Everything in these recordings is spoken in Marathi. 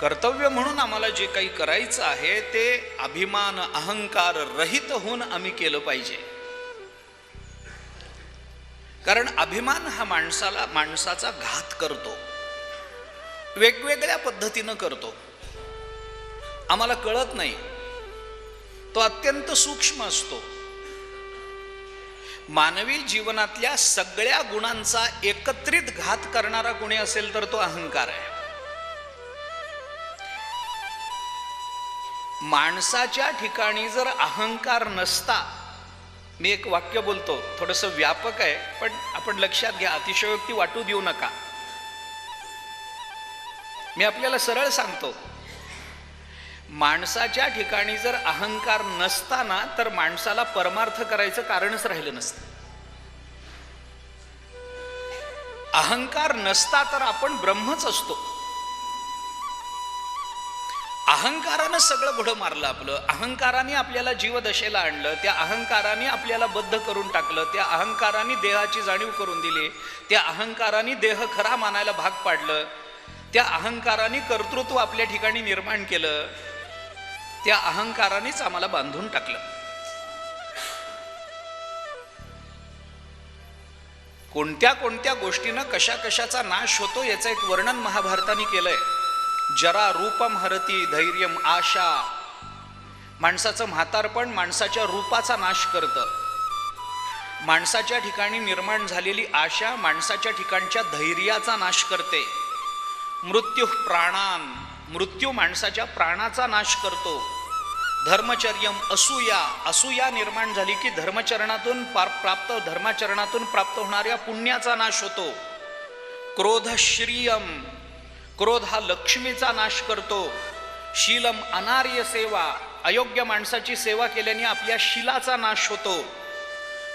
कर्तव्य म्हणून आम्हाला जे काही करायचं आहे ते अभिमान अहंकार रहित होऊन आम्ही केलं पाहिजे. कारण अभिमान हा माणसाला माणसाचा घात करतो. वेगवेगळ्या पद्धतीनं करतो. आम्हाला कळत नाही. तो अत्यंत सूक्ष्म असतो. मानवी जीवनातल्या सगळ्या गुणांचा एकत्रित घात करणारा कोणी असेल तर तो अहंकार आहे. माणसाच्या ठिकाणी जर अहंकार नसता मी एक वाक्य बोलतो थोडंसं व्यापक आहे पण आपण लक्षात घ्या अतिशयोक्ती वाटू देऊ नका. मी आपल्याला सरळ सांगतो माणसाच्या ठिकाणी जर अहंकार नसताना तर माणसाला परमार्थ करायचं कारणच राहिलं नसतं. अहंकार नसता तर आपण ब्रह्मच असतो. अहंकारानं सगळं घोडं मारलं आपलं. अहंकाराने आपल्याला जीवदशेला आणलं त्या अहंकाराने आपल्याला बद्ध करून टाकलं त्या अहंकाराने देहाची जाणीव करून दिली त्या अहंकाराने देह खरा मानायला भाग पाडलं त्या अहंकाराने कर्तृत्व आपल्या ठिकाणी निर्माण केलं त्या अहंकारानेच आम्हाला बांधून टाकलं. कोणत्या कोणत्या गोष्टीनं कशा कशाचा नाश होतो याचं एक वर्णन महाभारताने केलंय. जरा रूपम हरती धैर्यम आशा. माणसाचं म्हातारपण माणसाच्या रूपाचा नाश करतं. माणसाच्या ठिकाणी निर्माण झालेली आशा माणसाच्या ठिकाणच्या धैर्याचा नाश करते. मृत्यू प्राणान मृत्यू माणसाच्या प्राणाचा नाश करतो. धर्मचर्यम असूया असूया निर्माण झाली की धर्मचरणातून प्राप्त धर्माचरणातून प्राप्त होणाऱ्या पुण्याचा नाश होतो. क्रोधश्रियम क्रोध हा लक्ष्मीचा नाश करतो. शीलम अनार्य सेवा. अयोग्य माणसाची सेवा केल्याने आपल्या शिलाचा नाश होतो.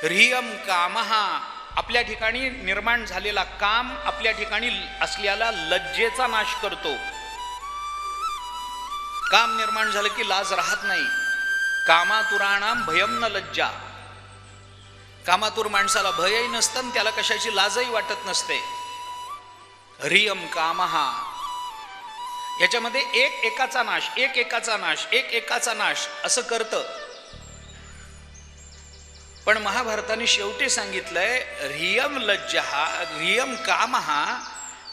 रियम कामहा आपल्या ठिकाणी निर्माण झालेला काम आपल्या ठिकाणी असलेला लज्जेचा नाश करतो. काम निर्माण झालं की लाज राहत नाही. कामातुराणाम भयम न लज्जा. कामातूर माणसाला भयही नसतं त्याला कशाची लाजही वाटत नसते. रियम कामहा याच्यामध्ये एक एकाचा नाश एक एकाचा नाश एक एकाचा नाश असं करतं. पण महाभारताने शेवटी सांगितलंय रियम लज्ज हा रियम काम हा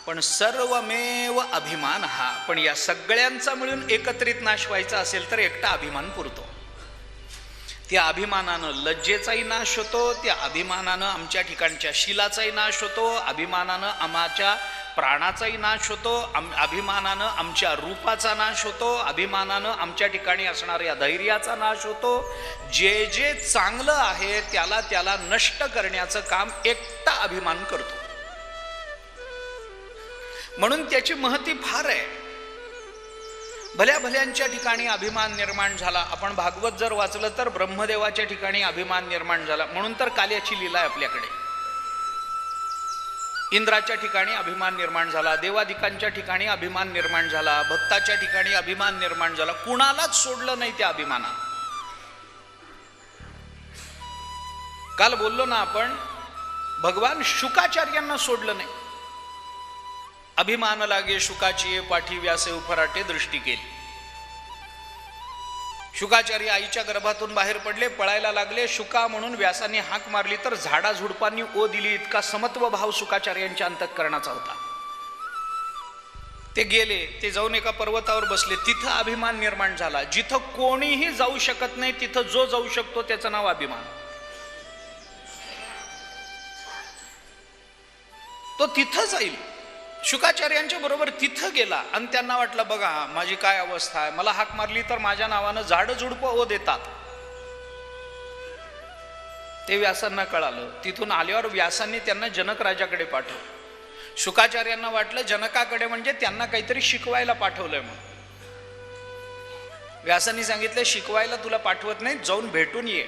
पण सर्वमेव अभिमान. हा पण या सगळ्यांचा मिळून एकत्रित नाश व्हायचा असेल तर एकटा अभिमान पुरतो. त्या अभिमानानं लज्जेचाही नाश होतो त्या अभिमानानं आमच्या ठिकाणच्या शिलाचाही नाश होतो अभिमानानं आम्हाच्या प्राणाचाही नाश होतो आम अभिमानानं आमच्या रूपाचा नाश होतो अभिमानानं आमच्या ठिकाणी असणाऱ्या धैर्याचा नाश होतो. जे जे चांगलं आहे त्याला त्याला नष्ट करण्याचं काम एकटा अभिमान करतो. म्हणून त्याची महती फार आहे. भल्या भल्यांच्या ठिकाणी अभिमान निर्माण झाला. आपण भागवत जर वाचलं तर ब्रह्मदेवाच्या ठिकाणी अभिमान निर्माण झाला. म्हणून तर काल्याची लीला आहे आपल्याकडे. इंद्राच्या ठिकाणी अभिमान निर्माण झाला देवादिकांच्या ठिकाणी अभिमान निर्माण झाला भक्ताच्या ठिकाणी अभिमान निर्माण झाला. कुणालाच सोडलं नाही त्या अभिमानात काल बोललो ना आपण भगवान शुकाचार्यांना सोडलं नाही. अभिमान लागे शुकाची पाठी व्यासे उफराटे दृष्टी केली. शुकाचार्य आईच्या गर्भातून बाहेर पडले पळायला लागले. शुका म्हणून व्यासाने हाक मारली तर झाडा झुडपांनी ओ दिली. इतका समत्व भाव शुकाचार्यांच्या अंतःकरणाचा होता. ते गेले ते जाऊन एका पर्वतावर बसले. तिथं अभिमान निर्माण झाला. जिथं कोणीही जाऊ शकत नाही तिथं जो जाऊ शकतो त्याचं नाव अभिमान. तो तिथं जाईल. शुकाचार्यांच्या बरोबर तिथं गेला आणि त्यांना वाटलं बघा माझी काय अवस्था आहे? मला हाक मारली तर माझ्या नावानं झाडं झुडपं ओ देतात. ते व्यासांना कळालं. तिथून आल्यावर व्यासांनी त्यांना जनक राजाकडे पाठवलं. शुकाचार्यांना वाटलं जनकाकडे म्हणजे त्यांना काहीतरी शिकवायला पाठवलंय म्हणून. व्यासांनी सांगितलं शिकवायला तुला पाठवत नाही जाऊन भेटून ये.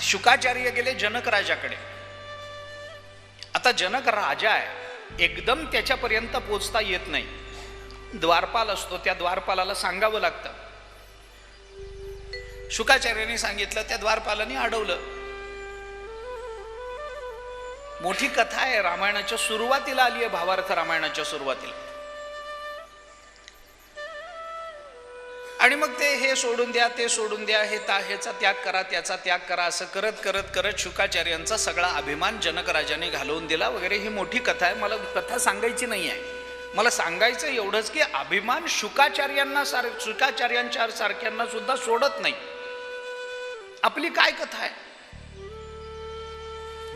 शुकाचार्य गेले जनक राजाकडे. आता जनक राजा आहे. एकदम त्याच्यापर्यंत पोचता येत नाही. द्वारपाल असतो त्या द्वारपालाला सांगावं लागतं. शुकाचार्याने सांगितलं त्या द्वारपालाने अडवलं. मोठी कथा आहे रामायणाच्या सुरुवातीला आली आहे भावार्थ रामायणाच्या सुरुवातीला. आणि मग ते हे सोडून द्या ते सोडून द्या हे ता ह्याचा त्याग करा त्याचा त्याग करा असं करत करत करत शुकाचार्यांचा सगळा अभिमान जनक राजाने घालवून दिला वगैरे. ही मोठी कथा आहे. मला कथा सांगायची नाही आहे. मला सांगायचं एवढंच की अभिमान शुकाचार्यांना सार शुकाचार्यांच्या सारख्यांना सुद्धा सोडत नाही. आपली काय कथा आहे?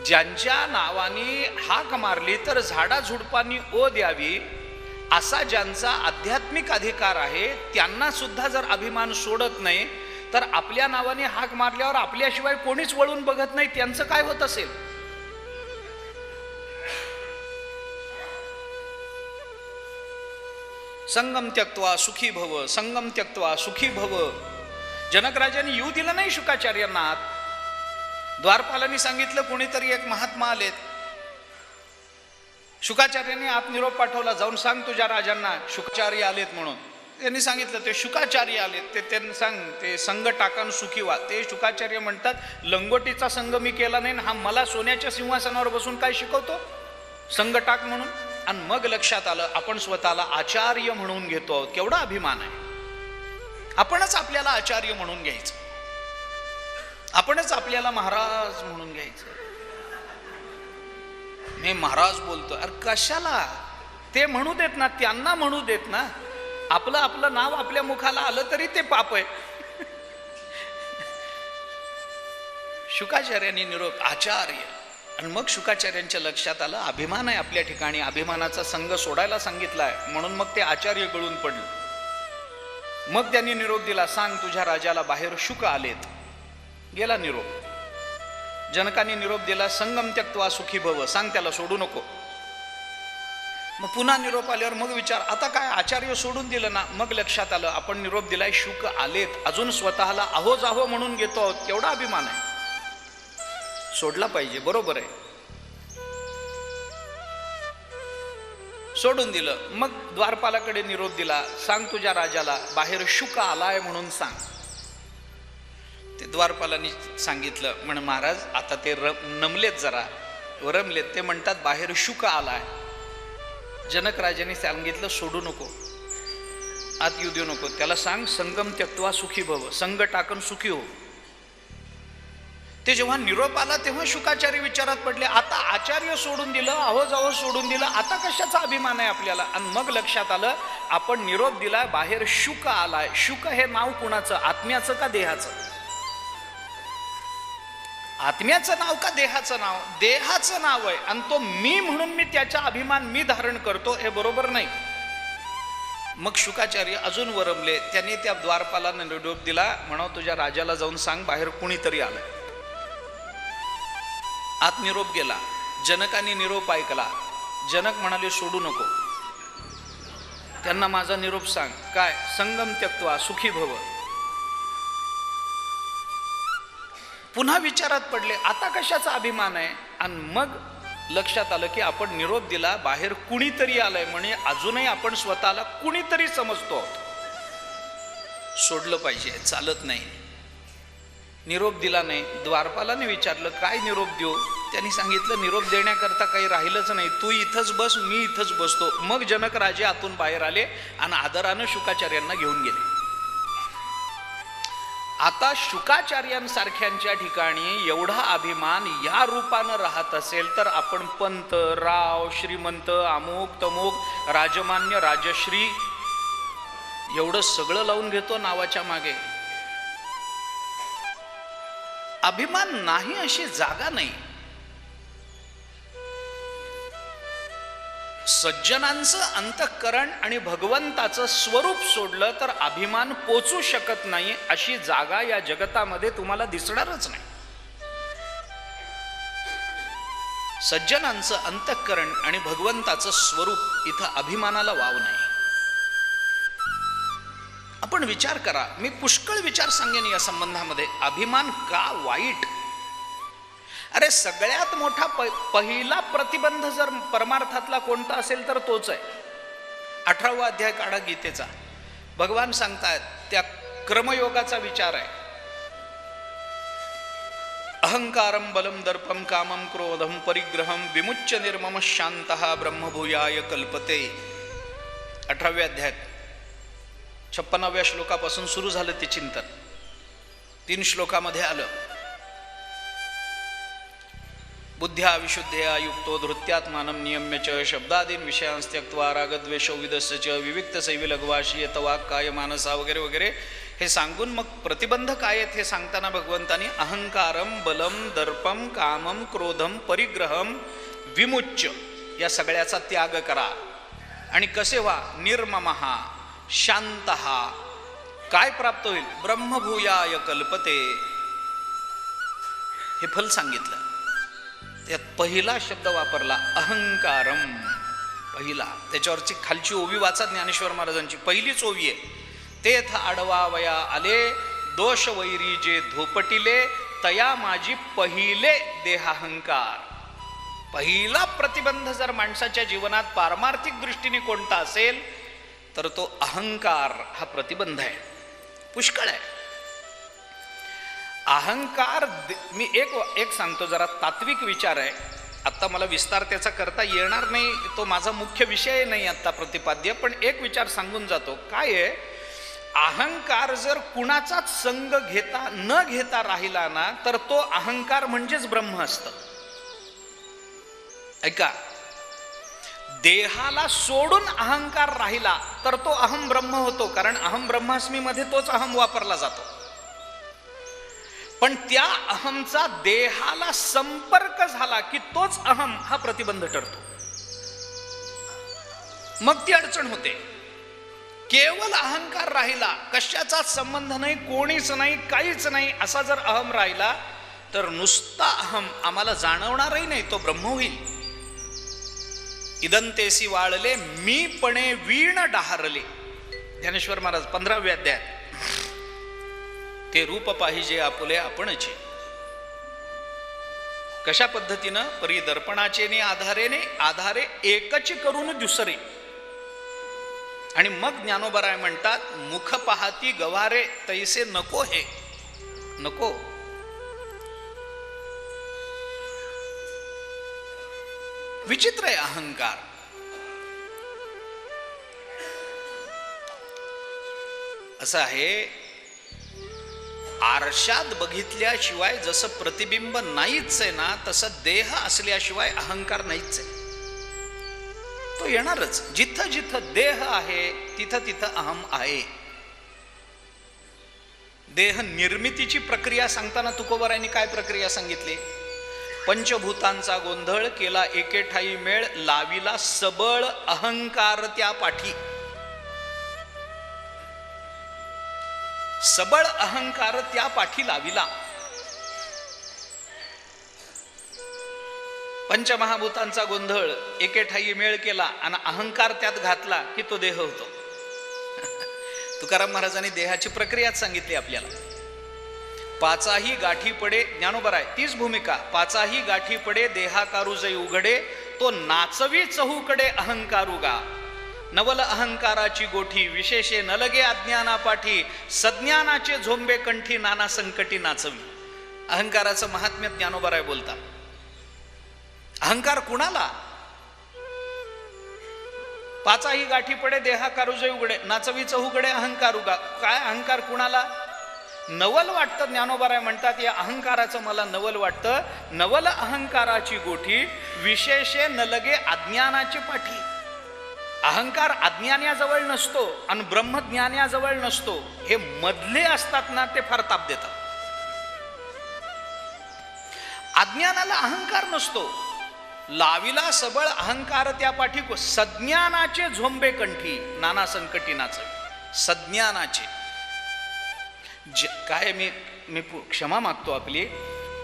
ज्यांच्या नावाने हाक मारली तर झाडा झुडपांनी ओ द्यावी असा ज्यांचा आध्यात्मिक अधिकार आहे त्यांना सुद्धा जर अभिमान सोडत नाही तर आपल्या नावाने हाक मारल्यावर आपल्याशिवाय कोणीच वळून बघत नाही त्यांचं काय होत असेल? संगम त्यक्त्वा सुखी भव संगम त्यक्त्वा सुखी भव. जनकराजांनी येऊ दिलं नाही शुकाचार्यांना आत. द्वारपालांनी सांगितलं कोणीतरी एक महात्मा आलेत. शुकाचार्यांनी आत निरोप पाठवला जाऊन सांग तुझ्या राजांना शुकाचार्य आलेत म्हणून. त्यांनी सांगितलं ते शुकाचार्य आलेत ते त्यांनी सांग ते संघ टाकान सुखी व्हा ते शुकाचार्य म्हणतात लंगोटीचा संघ मी केला नाही आणि हा मला सोन्याच्या सिंहासनावर बसून काय शिकवतो? संघ टाक म्हणून. आणि मग लक्षात आलं आपण स्वतःला आचार्य म्हणून घेतो. आहोत केवढा अभिमान आहे. आपणच आपल्याला आचार्य म्हणून घ्यायचं. आपणच आपल्याला महाराज म्हणून घ्यायचं. मी महाराज बोलतो अरे कशाला? ते म्हणू देत ना त्यांना म्हणू देत ना. आपलं आपलं नाव आपल्या मुखाला आलं तरी ते पाप आहे. शुकाचार्यांनी निरोप आचार्य. आणि मग शुकाचार्यांच्या लक्षात आलं अभिमान आहे आपल्या ठिकाणी अभिमानाचा संघ सोडायला सांगितलाय. म्हणून मग ते आचार्य गळून पडलं. मग त्यांनी निरोप दिला सांग तुझ्या राजाला बाहेर शुक आलेत. गेला निरोप. जनकाने निरोप दिला संगम त्यक्त्वा सुखी भव सांग त्याला सोडू नको. मग पुन्हा निरोप आल्यावर मग विचार आता काय आचार्य सोडून दिलं ना मग लक्षात आलं आपण निरोप दिलाय शुक आलेत अजून स्वतःला आहो जाहो म्हणून घेतो आहोत केवढा अभिमान आहे. सोडला पाहिजे बरोबर आहे. सोडून दिलं मग द्वारपालाकडे निरोप दिला सांग तुझ्या राजाला बाहेर शुक आलाय म्हणून सांग. ते द्वारपालांनी सांगितलं म्हण महाराज आता ते र नमलेत जरा. रमलेत. ते म्हणतात बाहेर शुक आलाय. जनक राजाने सांगितलं सोडू नको. आत येऊ देऊ नको. त्याला सांग संगम त्यक्त्वा सुखी भव. संग टाकून सुखी हो. ते जेव्हा निरोप आला तेव्हा शुकाचार्य विचारात पडले आता आचार्य सोडून दिलं अहो जावं सोडून दिलं आता कशाचा अभिमान आहे आपल्याला? आणि मग लक्षात आलं आपण निरोप दिलाय बाहेर शुक आलाय. शुक हे नाव कुणाचं? आत्म्याचं का देहाचं? आत्म्याचं नाव का देहाचं नाव? देहाचं नाव आहे. आणि तो मी म्हणून मी त्याचा अभिमान मी धारण करतो हे बरोबर नाही. मग शुकाचार्य अजून वरमले. त्यांनी त्या द्वारपालांना निरोप दिला. म्हणा तुझ्या राजाला जाऊन सांग बाहेर कुणीतरी आलं. आत निरोप गेला. जनकाने निरोप ऐकला. जनक म्हणाले सोडू नको. त्यांना माझा निरोप सांग. काय? संगम त्यक्त्वा सुखी भव. पुन्हा विचारात पडले आता कशाचा अभिमान आहे? आणि मग लक्षात आलं की आपण निरोप दिला बाहेर कुणीतरी आलंय म्हणजे अजूनही आपण स्वतःला कुणीतरी समजतो सोडलं पाहिजे चालत नाही. निरोप दिला नाही. द्वारपालाने विचारलं काय निरोप देऊ? त्यांनी सांगितलं निरोप देण्याकरता काही राहिलंच नाही. तू इथंच बस मी इथंच बसतो. मग जनक राजे आतून बाहेर आले आणि आदरानं शुकाचार्यांना घेऊन गेले. आता शुकाचार्यांसारख्यांच्या ठिकाणी एवढा अभिमान या रूपानं राहत असेल तर आपण पंत राव श्रीमंत अमुक तमुक राजमान्य राजश्री एवढं सगळं लावून घेतो नावाच्या मागे. अभिमान नाही अशी जागा नाही. सज्जनांचं अंतःकरण आणि भगवंताचं स्वरूप सोडलं तर अभिमान पोचू शकत नाही अशी जागा या जगतामध्ये तुम्हाला दिसणारच नाही. सज्जनांचं अंतःकरण आणि भगवंताचं स्वरूप इथं अभिमानाला वाव नाही. आपण विचार करा मी पुष्कळ विचार सांगेन या संबंधामध्ये. अभिमान का वाईट? अरे सगळ्यात मोठा प पहिला प्रतिबंध जर परमार्थातला कोणता असेल तर तोच आहे. अठरावा अध्याय काढा गीतेचा. भगवान सांगतायत त्या क्रमयोगाचा विचार आहे. अहंकारम बलम दर्पम कामम क्रोधम परिग्रहम विमुच्च निर्मम शांत ब्रह्मभूयाय कल्पते. अठराव्या अध्यायात छप्पनाव्या श्लोकापासून सुरू झालं ते चिंतन. तीन श्लोकामध्ये आलं. बुद्ध्या विशुद्धया युक्तो धृत्यात्मानं नियम्य च शब्दादीन विषयांस्त्यक्त्वा रागद्वेषो विदस्य च विविक्त सैवी लघवाशी वाक काय मानसा वगैरे वगैरे. हे सांगून मग प्रतिबंध काय आहेत हे सांगताना भगवंतानी अहंकारम बलम दर्पम कामम क्रोधम परिग्रहम विमुच्च या सगळ्याचा त्याग करा. आणि कसे व्हा निर्ममहा शांत. काय प्राप्त होईल? ब्रह्मभूयाय कल्पते. हे फल सांगितलं. पहिला शब्द वापरला अहंकारम. पहिला. त्याच्यावरची खालची ओवी वाचा ज्ञानेश्वर महाराजांची. पहिलीच ओवी आहे. तेथ आडवावया आले दोष वैरी जे धोपटिले तया माझी पहिले देहाहंकार. पहिला प्रतिबंध जर माणसाच्या जीवनात पारमार्थिक दृष्टीने कोणता असेल तर तो अहंकार हा प्रतिबंध आहे. पुष्कळ आहे. अहंकार मी एक एक सांगतो जरा तात्विक विचार आहे. आत्ता मला विस्तार त्याचा करता येणार नाही तो माझा मुख्य विषय नाही आत्ता प्रतिपाद्य पण एक विचार सांगून जातो. काय आहे? अहंकार जर कुणाचाच संग घेता न घेता राहिला ना तर तो अहंकार म्हणजेच ब्रह्म असत. ऐका. देहाला सोडून अहंकार राहिला तर तो अहम ब्रह्म होतो कारण अहम ब्रह्मास्मीमध्ये तोच अहम वापरला जातो. पण त्या अहमचा देहाला संपर्क झाला की तोच अहम हा प्रतिबंध ठरतो मग ती अडचण होते. केवळ अहंकार राहिला कशाचाच संबंध नाही कोणीच नाही काहीच नाही असा जर अहम राहिला तर नुसता अहम आम्हाला जाणवणारही नाही तो ब्रह्म होईल. इदंतेसी वाळले मीपणे वीण डहारले. ज्ञानेश्वर महाराज पंधराव्या अध्याय ते रूप पाहिजे आपुले आपणचे. कशा पद्धतीनं? परी दर्पणाचे आधारेने आधारे एकच करून दुसरे. आणि मग ज्ञानोबराय म्हणतात मुख पाहती गवारे तैसे नको हे. नको. विचित्र आहे अहंकार. असं आहे आरशात बघितल्याशिवाय जसं प्रतिबिंब नाहीच आहे ना तसं देह असल्याशिवाय अहंकार नाहीच आहे. तो येणारच. जिथं जिथं देह आहे तिथं तिथं अहम आहे. देह निर्मितीची प्रक्रिया सांगताना तुकोबरायांनी काय प्रक्रिया सांगितली? पंचभूतांचा गोंधळ केला एकेठाई मेळ लाविला सबळ अहंकार त्या पाठी. सबळ अहंकार त्या पाठी लाविला. पंचमहाभूतांचा गोंधळ एकेठाई मेळ केला आणि अहंकार त्यात घातला की तो देह होतो. तुकाराम महाराजांनी देहाची प्रक्रियाच सांगितली आपल्याला. पाचाही गाठी पडे ज्ञानोबर आहे तीच भूमिका. पाचाही गाठी पडे देहाकारू जै उघडे तो नाचवी चहूकडे अहंकारुगा. नवल अहंकाराची गोठी विशेषे नलगे अज्ञानापाठी सज्ञानाचे झोंबे कंठी नाना संकटी नाचवी. अहंकाराचं महात्म्य ज्ञानोबराय बोलतात. अहंकार कुणाला? पाचाही गाठी पडे देहा कारुजय उघडे नाचवी चहूकडे अहंकार उगा. काय अहंकार कुणाला? नवल वाटतं ज्ञानोबाराय म्हणतात या अहंकाराचं मला नवल वाटतं. नवल अहंकाराची गोठी विशेषे नलगे अज्ञानाची पाठी. अहंकार अज्ञानाजवळ नसतो आणि ब्रह्मज्ञानाजवळ नसतो हे मधले असतात ना ते फार ताप देतात. अज्ञानाला अहंकार नसतो. लाविला सबळ अहंकार त्या पाठी सज्ञानाचे झोंबे कंठी नाना संकटीनाच. सज्ञानाचे. ज काय मी मी क्षमा मागतो आपली.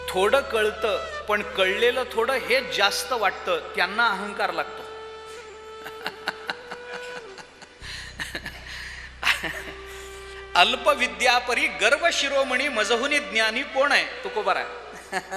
थोडं कळतं पण कळलेलं थोडं हे जास्त वाटतं त्यांना अहंकार लागतो. अल्पविद्यापरी गर्व शिरोमणी मजहुनी ज्ञानी कोण आहे? तुकोबर आहे.